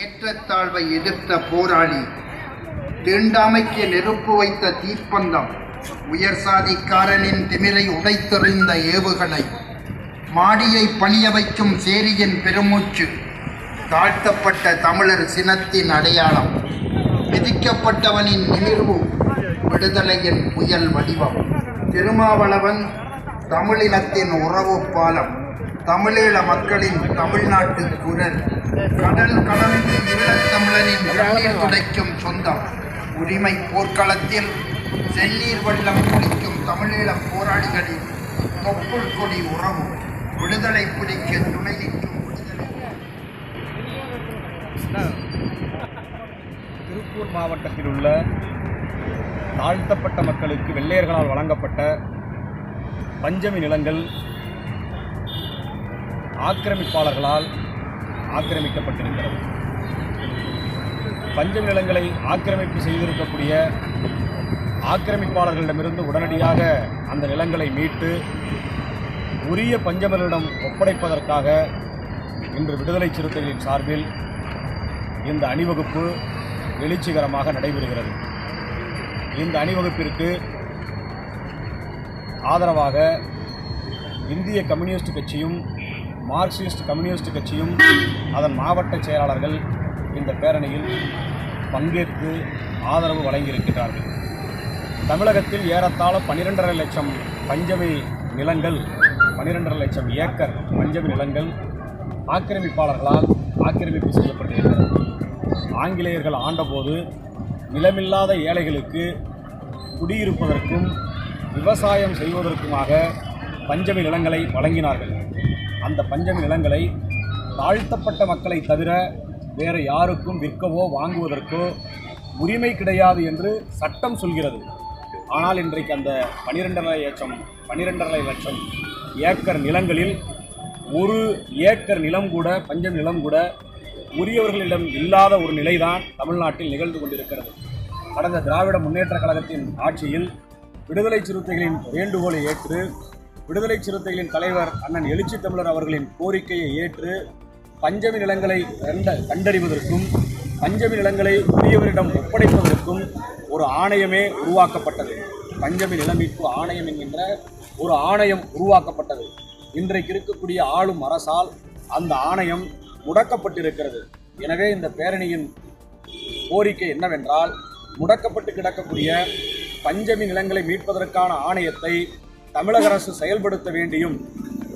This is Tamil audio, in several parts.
ஏற்றத்தாழ்வை எதிர்த்த போராளி தீண்டாமைக்கு நெருப்பு வைத்த தீப்பந்தம் உயர் சாதிக்காரனின் திமிரை உடைத்தெறிந்த ஏவுகணை மாடியை பணிய வைக்கும் சேரியின் பெருமூச்சு தாழ்த்தப்பட்ட தமிழர் சினத்தின் அடையாளம் விதிக்கப்பட்டவனின் நிமிர்வு விடுதலையின் புயல் வடிவம். திருமாவளவன் தமிழினத்தின் உறவு பாலம் தமிழீழ மக்களின் தமிழ்நாட்டு குரல். கடல் கடந்து ஈழத்தமிழனின் கண்ணீர் துடைக்கும் சொந்தம். உரிமை போர்க்களத்தில் செந்நீர் வெள்ளம் குடிக்கும் தமிழீழ போராளிகளின் தொப்புள் கொடி உறவு விடுதலை புலிக்கு துணை திருப்பூர் மாவட்டத்தில் உள்ள தாழ்த்தப்பட்ட மக்களுக்கு வெள்ளையர்களால் வழங்கப்பட்ட பஞ்சமி நிலங்கள் ஆக்கிரமிப்பாளர்களால் ஆக்கிரமிக்கப்பட்டிருக்கிறது. பஞ்ச நிலங்களை ஆக்கிரமிப்பு செய்திருக்கக்கூடிய ஆக்கிரமிப்பாளர்களிடமிருந்து உடனடியாக அந்த நிலங்களை மீட்டு உரிய பஞ்சமர்களிடம் ஒப்படைப்பதற்காக இன்று விடுதலை சிறுத்தைகளின் சார்பில் இந்த அணிவகுப்பு எழுச்சிகரமாக நடைபெறுகிறது. இந்த அணிவகுப்பிற்கு ஆதரவாக இந்திய கம்யூனிஸ்ட் கட்சியும் மார்க்சிஸ்ட் கம்யூனிஸ்ட் கட்சியும் அதன் மாவட்ட செயலாளர்கள் இந்த பேரணியில் பங்கேற்று ஆதரவு வழங்கியிருக்கிறார்கள் தமிழகத்தில் ஏறத்தாழ பன்னிரெண்டரை லட்சம் பஞ்சமி நிலங்கள் பன்னிரெண்டரை லட்சம் ஏக்கர் பஞ்சமி நிலங்கள் ஆக்கிரமிப்பாளர்களால் ஆக்கிரமிப்பு செய்யப்பட்டிருக்கிறது. ஆங்கிலேயர்கள் ஆண்டபோது நிலமில்லாத ஏழைகளுக்கு குடியிருப்பதற்கும் விவசாயம் செய்வதற்குமாக பஞ்சமி நிலங்களை வழங்கினார்கள். அந்த பஞ்சம் நிலங்களை தாழ்த்தப்பட்ட மக்களை தவிர வேறு யாருக்கும் விற்கவோ வாங்குவதற்கோ உரிமை கிடையாது என்று சட்டம் சொல்கிறது. ஆனால் இன்றைக்கு அந்த பனிரெண்டரை லட்சம் பனிரெண்டரை லட்சம் ஏக்கர் நிலங்களில் ஒரு ஏக்கர் நிலம் கூட பஞ்சம் நிலம் கூட உரியவர்களிடம் இல்லாத ஒரு நிலைதான் தமிழ்நாட்டில் நிகழ்ந்து கொண்டிருக்கிறது. கடந்த திராவிட முன்னேற்ற கழகத்தின் ஆட்சியில் விடுதலை சிறுத்தைகளின் வேண்டுகோளை ஏற்று விடுதலை சிறுத்தைகளின் தலைவர் அண்ணன் எழுச்சி தமிழர் அவர்களின் கோரிக்கையை ஏற்று பஞ்சமி நிலங்களை கண்ட கண்டறிவதற்கும் பஞ்சமி நிலங்களை உரியவரிடம் ஒப்படைப்பதற்கும் ஒரு ஆணையமே உருவாக்கப்பட்டது. பஞ்சமி நிலமீட்பு ஆணையம் என்கின்ற ஒரு ஆணையம் உருவாக்கப்பட்டது. இன்றைக்கு இருக்கக்கூடிய ஆளும் அரசால் அந்த ஆணையம் முடக்கப்பட்டிருக்கிறது. எனவே இந்த பேரணியின் கோரிக்கை என்னவென்றால் முடக்கப்பட்டு கிடக்கக்கூடிய பஞ்சமி நிலங்களை மீட்பதற்கான ஆணையத்தை தமிழக அரசு செயல்படுத்த வேண்டியும்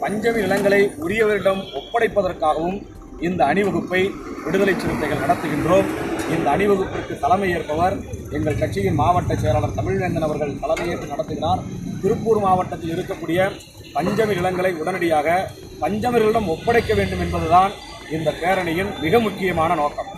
பஞ்சமி நிலங்களை உரியவரிடம் ஒப்படைப்பதற்காகவும் இந்த அணிவகுப்பை விடுதலை சிறுத்தைகள் நடத்துகின்றோம். இந்த அணிவகுப்பிற்கு தலைமை ஏற்பவர் எங்கள் கட்சியின் மாவட்ட செயலாளர் தமிழ்வேந்தன் அவர்கள் தலைமையேற்று நடத்துகிறார். திருப்பூர் மாவட்டத்தில் இருக்கக்கூடிய பஞ்சமி நிலங்களை உடனடியாக பஞ்சமர்களிடம் ஒப்படைக்க வேண்டும் என்பதுதான் இந்த பேரணியின் மிக முக்கியமான நோக்கம்.